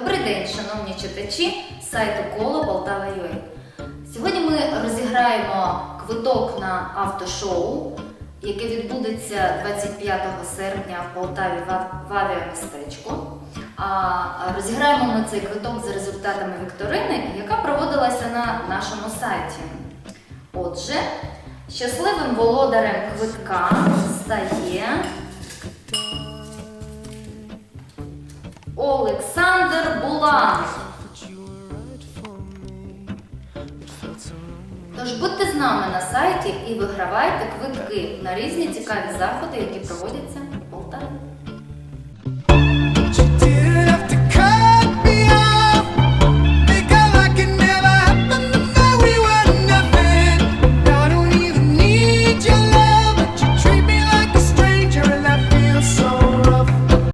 Добрий день, шановні читачі сайту Коло Полтава.ua. Сьогодні ми розіграємо квиток на автошоу, яке відбудеться 25 серпня в Полтаві в ав- в авіамістечку. Розіграємо ми цей квиток за результатами вікторини, яка проводилася на нашому сайті. Отже, щасливим володарем квитка стає Олександр Буланов. Тож будьте з нами на сайті і вигравайте квитки на різні цікаві заходи, які проводяться